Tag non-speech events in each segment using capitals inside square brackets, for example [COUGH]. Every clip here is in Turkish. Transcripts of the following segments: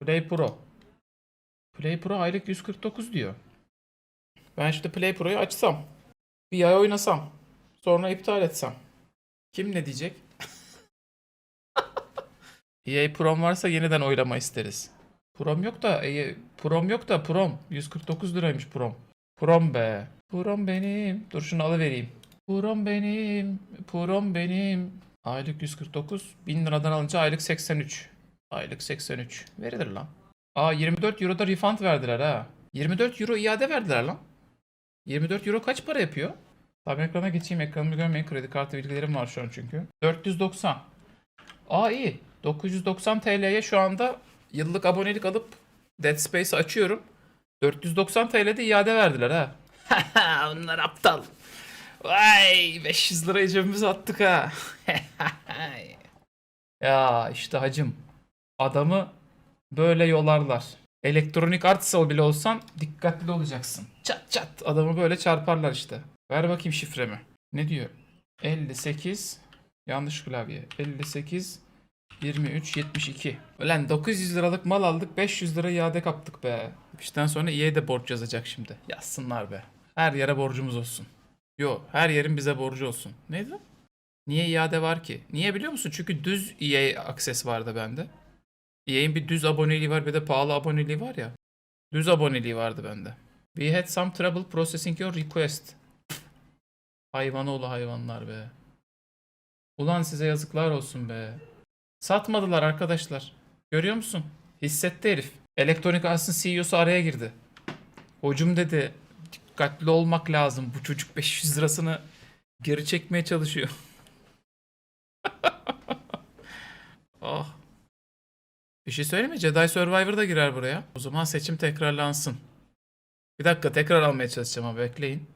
Play Pro. Play Pro aylık 149 diyor. Ben şimdi Play Pro'yu açsam. Bir ay oynasam. Sonra iptal etsem. Kim ne diyecek? [LAUGHS] EA Prom varsa yeniden oylama isteriz. Prom yok da EA, Prom yok da Prom. 149 liraymış Prom. Prom be. Prom benim. Dur şunu alıvereyim. Prom benim. Prom benim. Aylık 149. 1000 liradan alınca aylık 83. Aylık 83. Verilir lan. Aa 24 Euro'da refund verdiler ha. 24 Euro iade verdiler lan. 24 Euro kaç para yapıyor? Tabii ekrana geçeyim. Ekranımı görmeyin. Kredi kartı bilgilerim var şu an çünkü. 490. Aa iyi. 990 TL'ye şu anda yıllık abonelik alıp Dead Space açıyorum. 490 TL'de iade verdiler ha. [LAUGHS] Onlar aptal. Vay 500 lirayı cebimize attık ha. [LAUGHS] ya işte hacım. Adamı böyle yolarlar. Elektronik artsa bile olsan dikkatli olacaksın. Çat çat adamı böyle çarparlar işte. Ver bakayım şifremi. Ne diyor? 58 yanlış klavye. 58 23 72. Ulan 900 liralık mal aldık 500 lira iade kaptık be. İşten sonra EA de borç yazacak şimdi. Yazsınlar be. Her yere borcumuz olsun. Yo her yerin bize borcu olsun. Neydi? Niye iade var ki? Niye biliyor musun? Çünkü düz EA akses vardı bende. EA'in bir düz aboneliği var bir de pahalı aboneliği var ya. Düz aboneliği vardı bende. We had some trouble processing your request. Hayvanoğlu hayvanlar be. Ulan size yazıklar olsun be. Satmadılar arkadaşlar. Görüyor musun? Hissetti herif. Elektronik Arts'ın CEO'su araya girdi. Hocum dedi dikkatli olmak lazım. Bu çocuk 500 lirasını geri çekmeye çalışıyor. oh. [LAUGHS] Bir şey söyleyeyim mi? Jedi Survivor da girer buraya. O zaman seçim tekrarlansın. Bir dakika tekrar almaya çalışacağım ama bekleyin.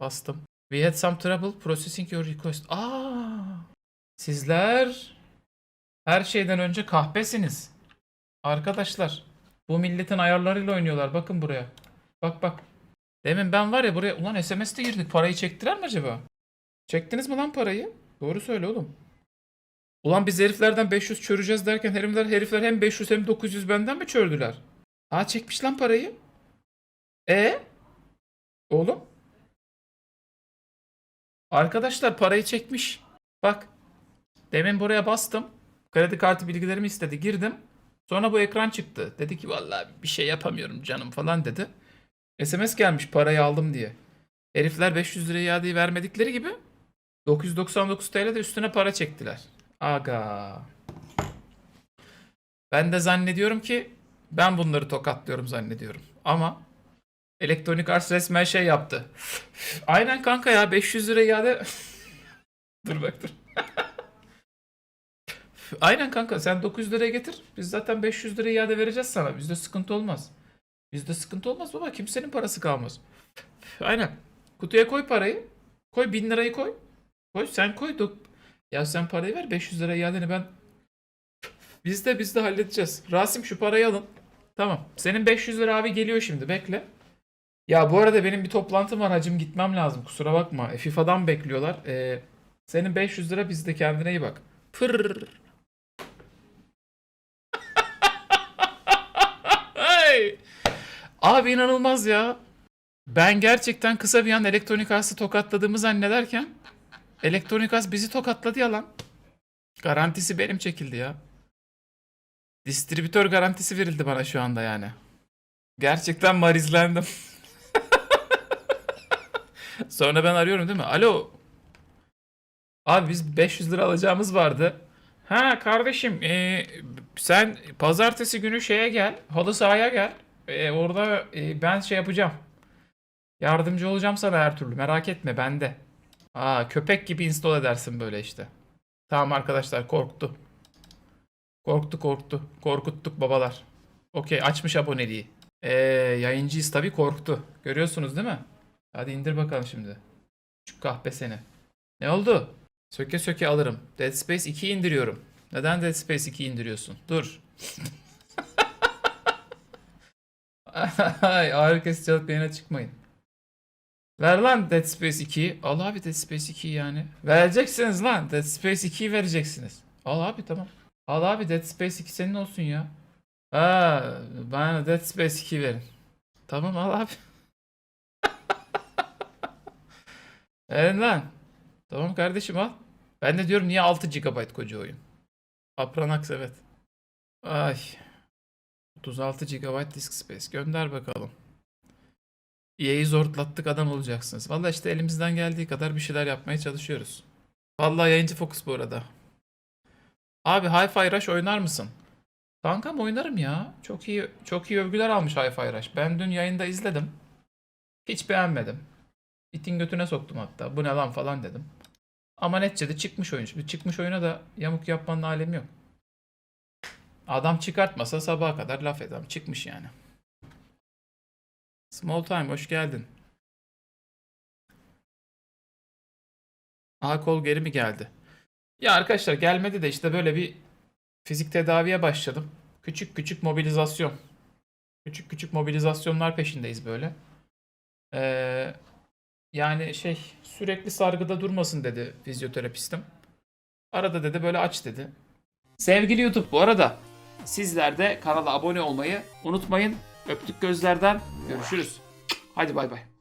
Bastım. We had some trouble processing your request. Aa, sizler her şeyden önce kahpesiniz. Arkadaşlar bu milletin ayarlarıyla oynuyorlar. Bakın buraya. Bak bak. Demin ben var ya buraya ulan SMS'te girdik. Parayı çektiler mi acaba? Çektiniz mi lan parayı? Doğru söyle oğlum. Ulan biz heriflerden 500 çöreceğiz derken herifler, herifler hem 500 hem 900 benden mi çördüler? Aa çekmiş lan parayı. E Oğlum. Arkadaşlar parayı çekmiş. Bak. Demin buraya bastım. Kredi kartı bilgilerimi istedi. Girdim. Sonra bu ekran çıktı. Dedi ki vallahi bir şey yapamıyorum canım falan dedi. SMS gelmiş parayı aldım diye. Herifler 500 lira iadeyi vermedikleri gibi 999 TL de üstüne para çektiler. Aga. Ben de zannediyorum ki ben bunları tokatlıyorum zannediyorum. Ama Elektronik Arts resmen şey yaptı. Aynen kanka ya 500 lira iade. [LAUGHS] dur bak dur. [LAUGHS] Aynen kanka sen 900 liraya getir. Biz zaten 500 lira iade vereceğiz sana. Bizde sıkıntı olmaz. Bizde sıkıntı olmaz baba. Kimsenin parası kalmaz. Aynen. Kutuya koy parayı. Koy 1000 lirayı koy. Koy sen koy. Ya sen parayı ver 500 lira iadeni ben. Biz de biz de halledeceğiz. Rasim şu parayı alın. Tamam. Senin 500 lira abi geliyor şimdi. Bekle. Ya bu arada benim bir toplantım var hacım gitmem lazım kusura bakma. E, FIFA'dan bekliyorlar. E, senin 500 lira bizde kendine iyi bak. Pırr. Abi inanılmaz ya. Ben gerçekten kısa bir an Elektronik Arts'ı tokatladığımı zannederken Elektronik Arts bizi tokatladı ya lan. Garantisi benim çekildi ya. Distribütör garantisi verildi bana şu anda yani. Gerçekten marizlendim. [LAUGHS] Sonra ben arıyorum değil mi? Alo. Abi biz 500 lira alacağımız vardı. Ha kardeşim e, sen pazartesi günü şeye gel. Halı sahaya gel. E, orada e, ben şey yapacağım. Yardımcı olacağım sana her türlü. Merak etme bende. Aa köpek gibi install edersin böyle işte. Tamam arkadaşlar korktu. Korktu korktu. Korkuttuk babalar. Okey açmış aboneliği. Ee, yayıncıyız tabii korktu. Görüyorsunuz değil mi? Hadi indir bakalım şimdi. Şu kahpe seni. Ne oldu? Söke söke alırım. Dead Space 2'yi indiriyorum. Neden Dead Space 2'yi indiriyorsun? Dur. [LAUGHS] Ay ağrı kesici alıp yayına çıkmayın. Ver lan Dead Space 2'yi. Al abi Dead Space 2'yi yani. Vereceksiniz lan. Dead Space 2'yi vereceksiniz. Al abi tamam. Al abi Dead Space 2 senin olsun ya. Ha, bana Dead Space 2 verin. Tamam al abi. [LAUGHS] Verin lan. Tamam kardeşim al. Ben de diyorum niye 6 GB koca oyun. Apranax evet. Ay. 36 GB disk space. Gönder bakalım. EA'yi zortlattık adam olacaksınız. Valla işte elimizden geldiği kadar bir şeyler yapmaya çalışıyoruz. Vallahi yayıncı Focus bu arada. Abi Hi-Fi Rush oynar mısın? Kankam oynarım ya. Çok iyi çok iyi övgüler almış Hi-Fi Rush. Ben dün yayında izledim. Hiç beğenmedim. İtin götüne soktum hatta. Bu ne lan falan dedim. Ama neticede çıkmış oyun. Şimdi çıkmış oyuna da yamuk yapmanın alemi yok. Adam çıkartmasa sabaha kadar laf edem. Çıkmış yani. Small time hoş geldin. Aha kol geri mi geldi? Ya arkadaşlar gelmedi de işte böyle bir fizik tedaviye başladım. Küçük küçük mobilizasyon. Küçük küçük mobilizasyonlar peşindeyiz böyle. Ee, yani şey sürekli sargıda durmasın dedi fizyoterapistim. Arada dedi böyle aç dedi. Sevgili YouTube bu arada sizler de kanala abone olmayı unutmayın. Öptük gözlerden. Görüşürüz. Hadi bay bay.